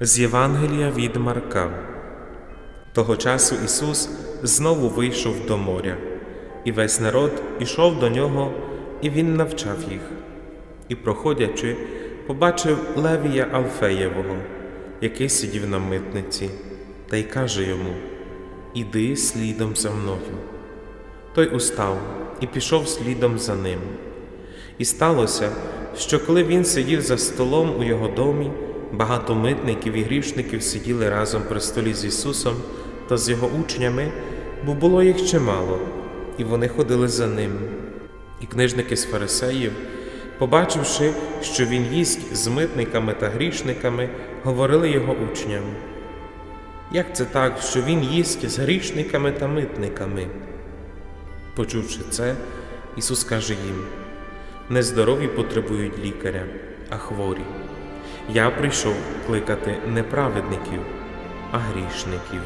З Євангелія від Марка. Того часу Ісус знову вийшов до моря, і весь народ ішов до нього, і Він навчав їх. І, проходячи, побачив Левія Алфеєвого, який сидів на митниці, та й каже йому: Іди слідом за мною. Той устав і пішов слідом за ним. І сталося, що коли він сидів за столом у його домі, багато митників і грішників сиділи разом при столі з Ісусом та з його учнями, бо було їх чимало, і вони ходили за ним. І книжники з фарисеїв, побачивши, що він їсть з митниками та грішниками, говорили його учням. Як це так, що він їсть з грішниками та митниками? Почувши це, Ісус каже їм: Нездорові потребують лікаря, а хворі. Я прийшов кликати не праведників, а грішників.